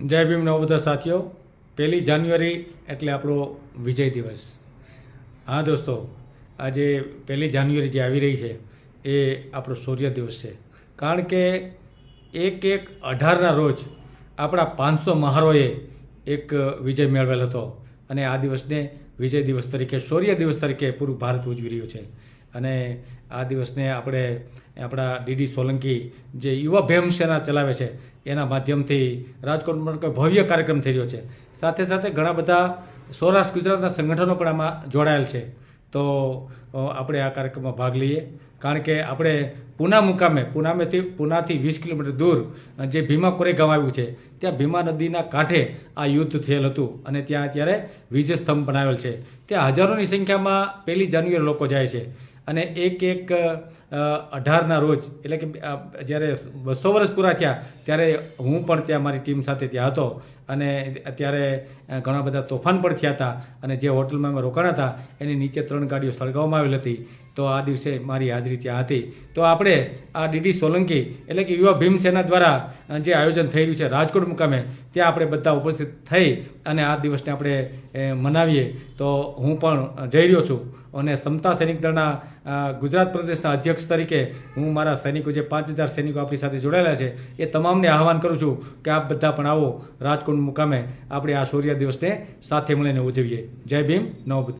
જય ભીમ નવ બધા સાથીઓ. પહેલી જાન્યુઆરી એટલે આપણો વિજય દિવસ. હા દોસ્તો, આજે પહેલી જાન્યુઆરી જે આવી રહી છે, એ આપણો સૂર્ય દિવસ છે. કારણ કે એક એક અઢારના રોજ આપણા પાંચસો મહારોએ એક વિજય મેળવેલ હતો. અને આ દિવસને વિજય દિવસ તરીકે શૌર્ય દિવસ તરીકે પૂરું ભારત ઉજવી રહ્યું છે. અને આ દિવસને આપણે આપણા ડીડી સોલંકી જે યુવા ભેમ સેના ચલાવે છે, એના માધ્યમથી રાજકોટમાં કોઈ ભવ્ય કાર્યક્રમ થઈ રહ્યો છે. સાથે સાથે ઘણા બધા સૌરાષ્ટ્ર ગુજરાતના સંગઠનો પણ આમાં જોડાયેલ છે. તો આપણે આ કાર્યક્રમમાં ભાગ લઈએ. કારણ કે આપણે પૂના મુકામે, પૂનામેથી, પૂનાથી વીસ કિલોમીટર દૂર જે ભીમા કોરેગામ આવ્યું છે, ત્યાં ભીમા નદીના કાંઠે આ યુદ્ધ થયેલ હતું અને ત્યાં અત્યારે વિજય સ્તંભ બનાવેલ છે. ત્યાં હજારોની સંખ્યામાં પહેલી જાન્યુઆરી લોકો જાય છે. અને એક એક અઢારના રોજ, એટલે કે જ્યારે બસો વર્ષ પૂરા થયા, ત્યારે હું પણ ત્યાં મારી ટીમ સાથે ત્યાં હતો. અને અત્યારે ઘણા બધા તોફાન પણ થયા હતા. અને જે હોટલમાં અમે રોકાણા હતા, એની નીચે ત્રણ ગાડીઓ સળગાવવામાં આવેલી હતી. તો આ દિવસે મારી હાજરી ત્યાં હતી. તો આપણે આ ડીડી સોલંકી એટલે કે યુવા ભીમ સેના દ્વારા જે આયોજન થઈ રહ્યું છે રાજકોટ મુકામે, ત્યાં આપણે બધા ઉપસ્થિત થઈ અને આ દિવસને આપણે મનાવીએ. તો હું પણ જઈ રહ્યો છું અને સમતા સૈનિક દળના ગુજરાત પ્રદેશના અધ્યક્ષ તરીકે હું મારા સૈનિકો જે પાંચ હજાર સૈનિકો આપણી સાથે જોડાયેલા છે, એ તમામને આહવાન કરું છું કે આપ બધા પણ આવો રાજકોટ મુકામે આપણે આ સૂર્ય દિવસને સાથે મળીને ઉજવીએ. જય ભીમ નવ